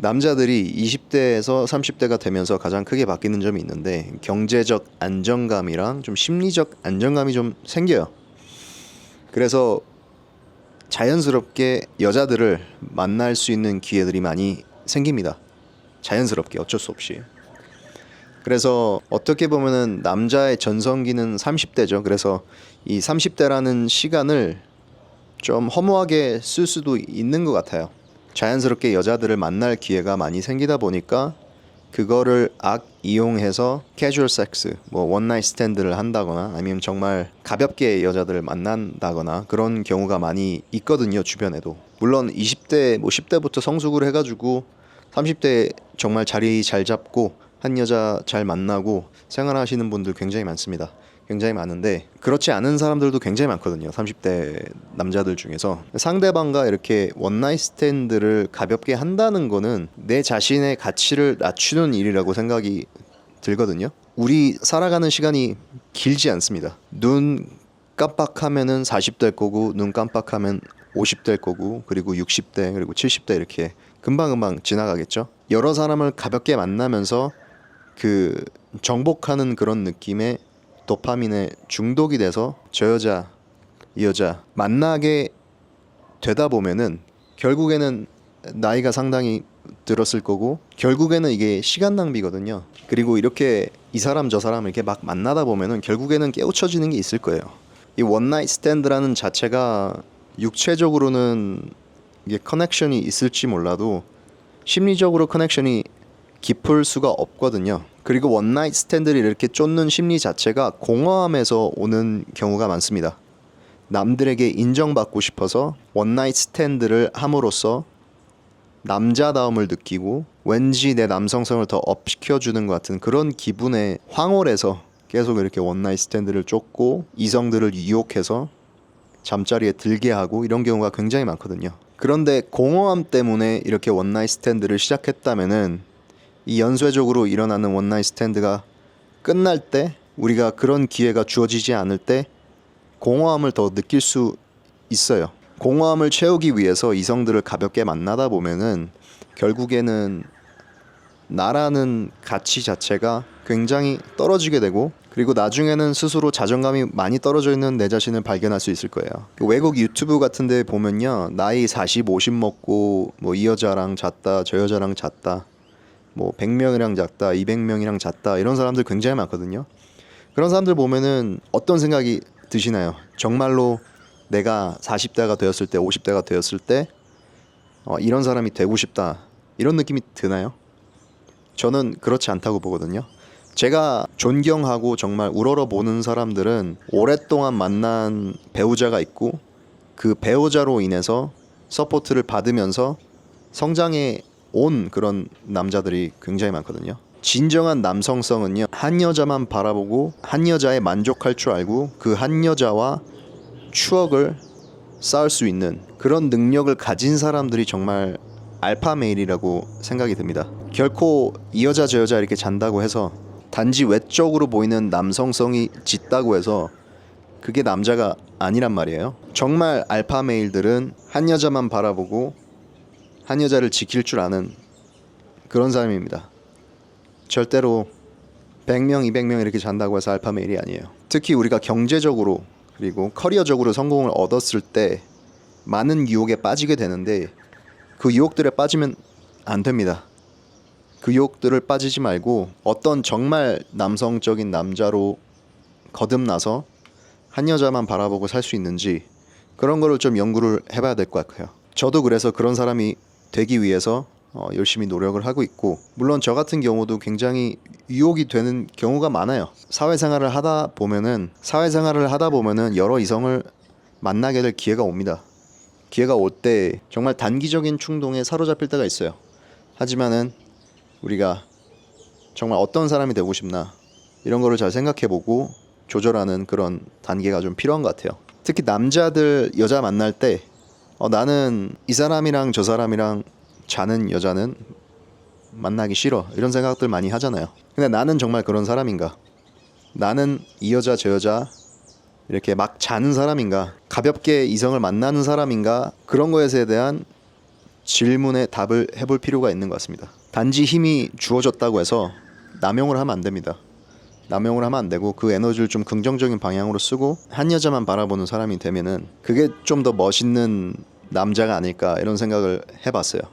남자들이 20대에서 30대가 되면서 가장 크게 바뀌는 점이 있는데 경제적 안정감이랑 좀 심리적 안정감이 좀 생겨요. 그래서 자연스럽게 여자들을 만날 수 있는 기회들이 많이 생깁니다. 자연스럽게 어쩔 수 없이. 그래서 어떻게 보면은 남자의 전성기는 30대죠. 그래서 이 30대라는 시간을 좀 허무하게 쓸 수도 있는 것 같아요. 자연스럽게 여자들을 만날 기회가 많이 생기다 보니까 그거를 악 이용해서 캐주얼 섹스, 뭐 원나잇 스탠드를 한다거나 아니면 정말 가볍게 여자들을 만난다거나 그런 경우가 많이 있거든요 주변에도. 물론 20대, 뭐 10대부터 성숙을 해가지고 30대 정말 자리 잘 잡고 한 여자 잘 만나고 생활하시는 분들 굉장히 많습니다. 굉장히 많은데 그렇지 않은 사람들도 굉장히 많거든요. 30대 남자들 중에서 상대방과 이렇게 원나잇 스탠드를 가볍게 한다는 거는 내 자신의 가치를 낮추는 일이라고 생각이 들거든요. 우리 살아가는 시간이 길지 않습니다. 눈 깜빡하면은 40될 거고 눈 깜빡하면 50될 거고 그리고 60대 그리고 70대 이렇게 금방금방 지나가겠죠. 여러 사람을 가볍게 만나면서 그 정복하는 그런 느낌의 도파민에 중독이 돼서 저 여자 이 여자 만나게 되다 보면은 결국에는 나이가 상당히 들었을 거고 결국에는 이게 시간 낭비거든요. 그리고 이렇게 이 사람 저 사람 이렇게 막 만나다 보면은 결국에는 깨우쳐지는 게 있을 거예요. 이 원나잇 스탠드라는 자체가 육체적으로는 이게 커넥션이 있을지 몰라도 심리적으로 커넥션이 깊을 수가 없거든요. 그리고 원나잇 스탠드를 이렇게 쫓는 심리 자체가 공허함에서 오는 경우가 많습니다. 남들에게 인정받고 싶어서 원나잇 스탠드를 함으로써 남자다움을 느끼고 왠지 내 남성성을 더 업시켜주는 것 같은 그런 기분에 황홀해서 계속 이렇게 원나잇 스탠드를 쫓고 이성들을 유혹해서 잠자리에 들게 하고 이런 경우가 굉장히 많거든요. 그런데 공허함 때문에 이렇게 원나잇 스탠드를 시작했다면은 이 연쇄적으로 일어나는 원나잇 스탠드가 끝날 때 우리가 그런 기회가 주어지지 않을 때 공허함을 더 느낄 수 있어요. 공허함을 채우기 위해서 이성들을 가볍게 만나다 보면은 결국에는 나라는 가치 자체가 굉장히 떨어지게 되고 그리고 나중에는 스스로 자존감이 많이 떨어져 있는 내 자신을 발견할 수 있을 거예요. 외국 유튜브 같은 데 보면요. 나이 40, 50 먹고 뭐 이 여자랑 잤다, 저 여자랑 잤다. 뭐 100명이랑 잤다, 200명이랑 잤다. 이런 사람들 굉장히 많거든요. 그런 사람들 보면은 어떤 생각이 드시나요? 정말로 내가 40대가 되었을 때, 50대가 되었을 때 어, 이런 사람이 되고 싶다. 이런 느낌이 드나요? 저는 그렇지 않다고 보거든요. 제가 존경하고 정말 우러러 보는 사람들은 오랫동안 만난 배우자가 있고 그 배우자로 인해서 서포트를 받으면서 성장해 온 그런 남자들이 굉장히 많거든요. 진정한 남성성은요 한 여자만 바라보고 한 여자에 만족할 줄 알고 그 한 여자와 추억을 쌓을 수 있는 그런 능력을 가진 사람들이 정말 알파 메일이라고 생각이 듭니다. 결코 이 여자 저 여자 이렇게 잔다고 해서 단지 외적으로 보이는 남성성이 짙다고 해서 그게 남자가 아니란 말이에요. 정말 알파 메일들은 한 여자만 바라보고 한 여자를 지킬 줄 아는 그런 사람입니다. 절대로 100명, 200명 이렇게 잔다고 해서 알파 메일이 아니에요. 특히 우리가 경제적으로 그리고 커리어적으로 성공을 얻었을 때 많은 유혹에 빠지게 되는데 그 유혹들에 빠지면 안 됩니다. 그 유혹들을 빠지지 말고 어떤 정말 남성적인 남자로 거듭나서 한 여자만 바라보고 살 수 있는지 그런 거를 좀 연구를 해봐야 될 것 같아요. 저도 그래서 그런 사람이 되기 위해서 어, 열심히 노력을 하고 있고 물론 저 같은 경우도 굉장히 유혹이 되는 경우가 많아요. 사회생활을 하다 보면은 사회생활을 하다 보면은 여러 이성을 만나게 될 기회가 옵니다. 기회가 올 때 정말 단기적인 충동에 사로잡힐 때가 있어요. 하지만은 우리가 정말 어떤 사람이 되고 싶나 이런 거를 잘 생각해보고 조절하는 그런 단계가 좀 필요한 것 같아요. 특히 남자들 여자 만날 때 어, 나는 이 사람이랑 저 사람이랑 자는 여자는 만나기 싫어 이런 생각들 많이 하잖아요. 근데 나는 정말 그런 사람인가? 나는 이 여자 저 여자 이렇게 막 자는 사람인가? 가볍게 이성을 만나는 사람인가? 그런 거에 대한 질문에 답을 해볼 필요가 있는 것 같습니다. 단지 힘이 주어졌다고 해서 남용을 하면 안 됩니다. 남용을 하면 안 되고 그 에너지를 좀 긍정적인 방향으로 쓰고 한 여자만 바라보는 사람이 되면은 그게 좀 더 멋있는 남자가 아닐까 이런 생각을 해봤어요.